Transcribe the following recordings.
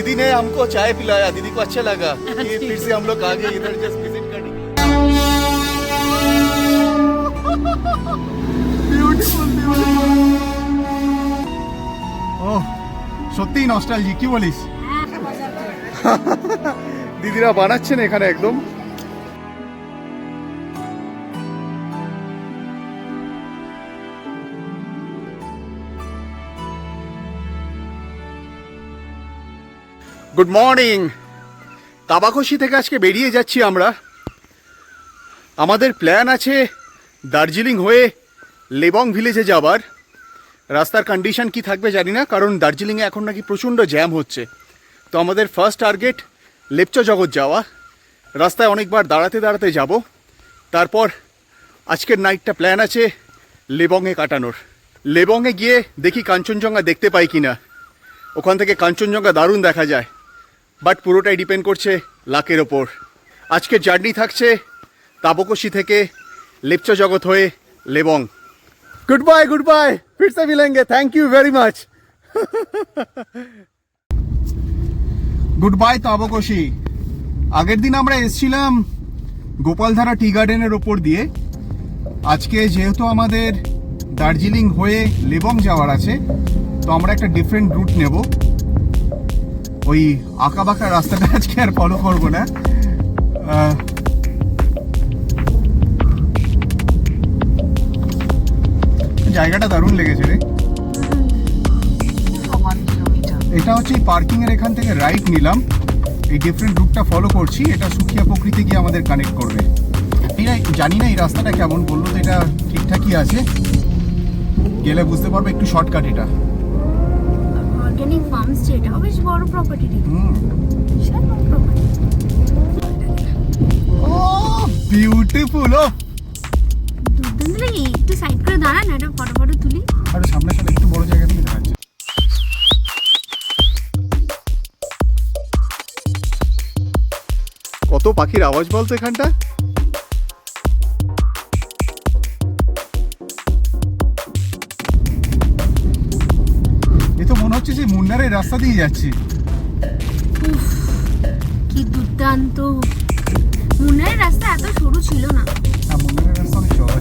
दीदी ने हमको चाय पिलाया दीदी को अच्छा लगा कि फिर से हम लोग आ गए इधर जस्ट विजिट करने ও সত্যিই নস্টালজি কি বলিস দিদিরা বানাচ্ছেন এখানে একদম গুড মর্নিং কাবাখসি থেকে আজকে বেরিয়ে যাচ্ছি আমরা। আমাদের প্ল্যান আছে দার্জিলিং হয়ে লেবং ভিলেজে যাবার। রাস্তার কন্ডিশন কি থাকবে জানি না, কারণ দার্জিলিংয়ে এখন নাকি প্রচণ্ড জ্যাম হচ্ছে। তো আমাদের ফার্স্ট টার্গেট লেপচা জগৎ যাওয়া। রাস্তায় অনেকবার দাঁড়াতে দাঁড়াতে যাব। তারপর আজকের নাইটটা প্ল্যান আছে লেবংয়ে কাটানোর। লেবংয়ে গিয়ে দেখি কাঞ্চনজঙ্ঘা দেখতে পাই কি না ওখান থেকে কাঞ্চনজঙ্ঘা দারুণ দেখা যায়। বাট পুরোটাই ডিপেন্ড করছে লাকের ওপর। আজকে জার্নি থাকছে তাবকশি থেকে লেপচা জগৎ হয়ে Lebong. Good bye good bye ফির সে মিলেঙ্গে thank you very much good bye তাবকশি আগের দিন আমরা এসছিলাম গোপালধারা টি গার্ডেনের ওপর দিয়ে। আজকে যেহেতু আমাদের দার্জিলিং হয়ে লেবং যাওয়ার আছে, তো আমরা একটা ডিফারেন্ট রুট নেব। ওই আঁকা বাঁকা রাস্তাটা আজকে আর ফলো করব না। জায়গাটা দারুণ লেগেছে রে। এটা হচ্ছে এই পার্কিং এর এখান থেকে রাইট নিলাম। এই ডিফারেন্ট রুটটা ফলো করছি, এটা সুখিয়া প্রকৃতি গিয়ে আমাদের কানেক্ট করবে। জানি না এই রাস্তাটা কেমন বলল, তো এটা ঠিকঠাকই আছে। গেলে বুঝতে পারবে একটু শর্টকাট এটা। অর্গানিক ফার্মস যেটা বেশ বড় প্রপার্টি হুম। বিশাল বড় প্রপার্টি ও বিউটিফুল ও। দুর্দান্ত লাগে একটু সাইড করে দাঁড়ান একটা ফটো ফটো তুলি। আরে সামনে সামনে একটু বড় জায়গা থেকে দেখা যাচ্ছে কত পাখির আওয়াজ বলতো এখানটা হচ্ছে সেই মুন্নারের রাস্তা দিয়ে যাচ্ছি। উফ কি দুর্দান্ত। মুন্নারের রাস্তা এত সরু ছিল না। মুন্নারের রাস্তা অনেক চওড়া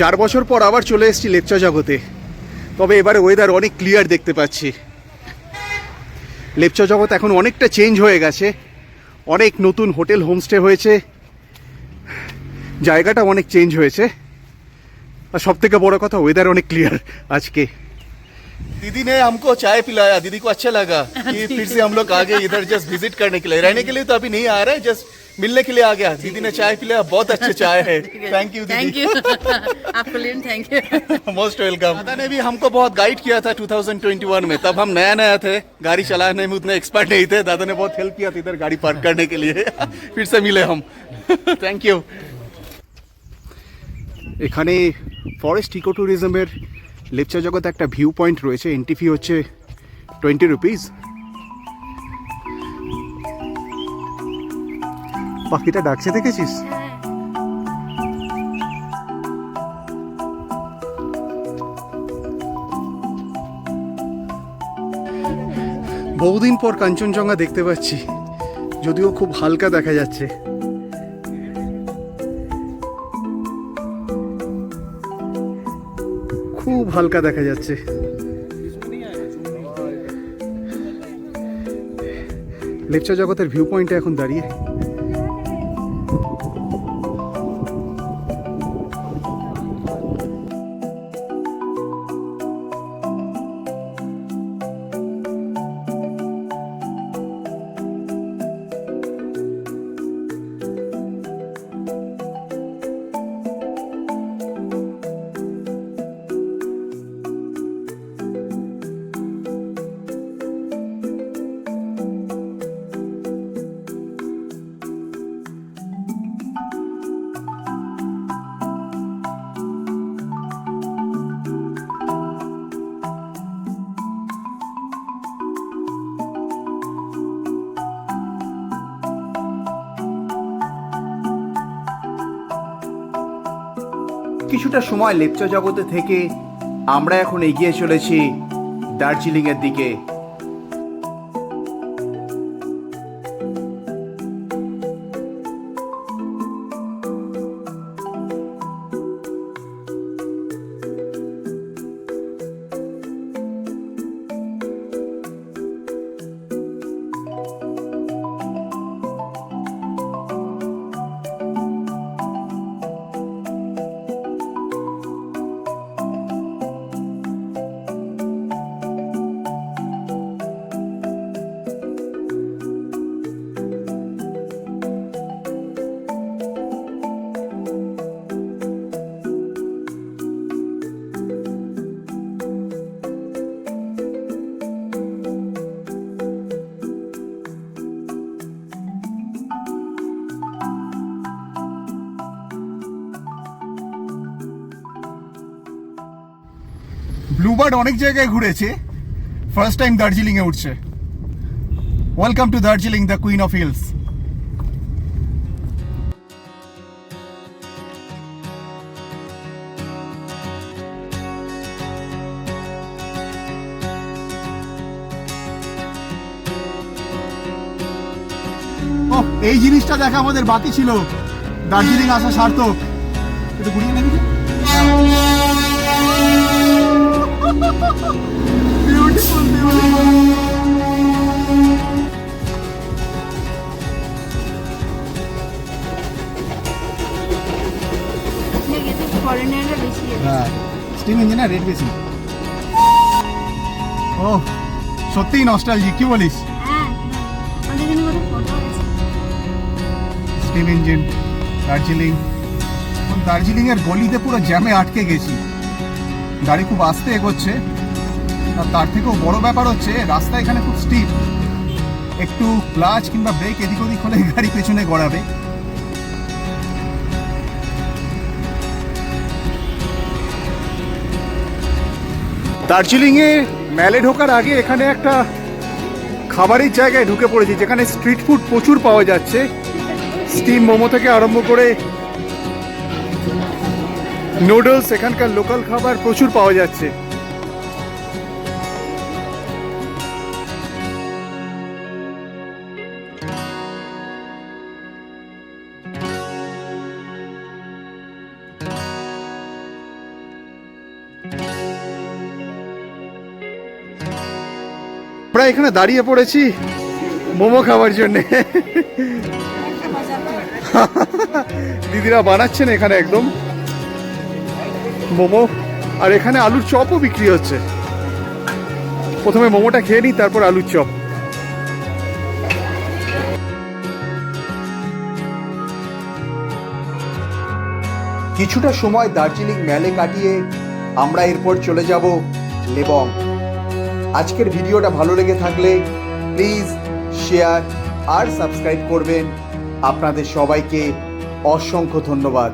চার বছর পর আবার চলে এসেছি লেপচা জগতে তবে এবারে ওয়েদার অনেক ক্লিয়ার দেখতে পাচ্ছি লেপচা জগৎ এখন অনেকটা চেঞ্জ হয়ে গেছে অনেক নতুন হোটেল হোমস্টে হয়েছে জায়গাটা অনেক চেঞ্জ হয়েছে আর সব থেকে বড় কথা ওয়েদার অনেক ক্লিয়ার আজকে दीदी ने हमको चाय पिलाया दीदी को अच्छा लगा कि फिर से हम लोग आ गए इधर जस्ट विजिट करने के लिए रहने के लिए तो अभी नहीं आ रहे जस्ट मिलने के लिए आ गया दीदी ने चाय पिलाया बहुत अच्छी चाय है थैंक यू थैंक दीदी यू आपको लेन थैंक यू मोस्ट वेलकम दादा ने भी हमको बहुत गाइड किया था 2021 में तब हम नया नया थे गाड़ी चलाने में उतने एक्सपर्ट नहीं थे दादा ने बहुत हेल्प किया था इधर गाड़ी पार्क करने के लिए फिर से मिले हम थैंक यू এখানে ফরেস্ট ইকো ট্যুরিজমের লেপচা জগতে একটা ভিউ পয়েন্ট রয়েছে এন্ট্রি ফি হচ্ছে টোয়েন্টি রুপিস পাখিটা ডাকছে দেখেছিস? বহুদিন পর কাঞ্চনজঙ্ঘা দেখতে পাচ্ছি। যদিও খুব হালকা দেখা যাচ্ছে। খুব হালকা দেখা যাচ্ছে। লেপচা জগতের ভিউ পয়েন্টে এখন দাঁড়িয়ে। কিছুটা সময় লেপচা জগতে থেকে আমরা এখন এগিয়ে চলেছি দার্জিলিংয়ের দিকে। ব্লুবার্ড অনেক জায়গায় ঘুরেছে। ফার্স্ট টাইম দার্জিলিং এ উঠছে। Welcome to Darjeeling the queen of hills এই জিনিসটা দেখা আমাদের বাকি ছিল। দার্জিলিং আসা সার্থক। একটু ঘুরিয়ে নেবি? রেট বেশি। ও সত্যিই নস্টালজি কি বলিস? হ্যাঁ স্টিম ইঞ্জিন দার্জিলিং। দার্জিলিং এর গলিতে পুরো জ্যামে আটকে গেছি। গাড়ি খুব আস্তে এগোচ্ছে। আর তার থেকেও বড় ব্যাপার হচ্ছে রাস্তা এখানে খুব স্টিপ একটু ক্লাচ কিংবা ব্রেক এদিক ওদিক হলে গাড়ি পেছনে গড়াবে। দার্জিলিংয়ে মেলে ঢোকার আগে এখানে একটা খাবারের জায়গায় ঢুকে পড়েছি, যেখানে স্ট্রিট ফুড প্রচুর পাওয়া যাচ্ছে। স্টিম মোমো থেকে আরম্ভ করে নুডলস এখানকার লোকাল খাবার প্রচুর পাওয়া যাচ্ছে। আমরা এখানে দাঁড়িয়ে পড়েছি মোমো খাওয়ার জন্য। দিদিরা বানাচ্ছেন এখানে একদম মোমো। আর এখানে আলুর চপও বিক্রি হচ্ছে। প্রথমে মোমোটা খেয়ে নিই, তারপর আলুর চপ। কিছুটা সময় দার্জিলিং মেলে কাটিয়ে আমরা এরপর চলে যাব লেবং। আজকের ভিডিওটা ভালো লেগে থাকলে প্লিজ শেয়ার আর সাবস্ক্রাইব করবেন। আপনাদের সবাইকে অসংখ্য ধন্যবাদ।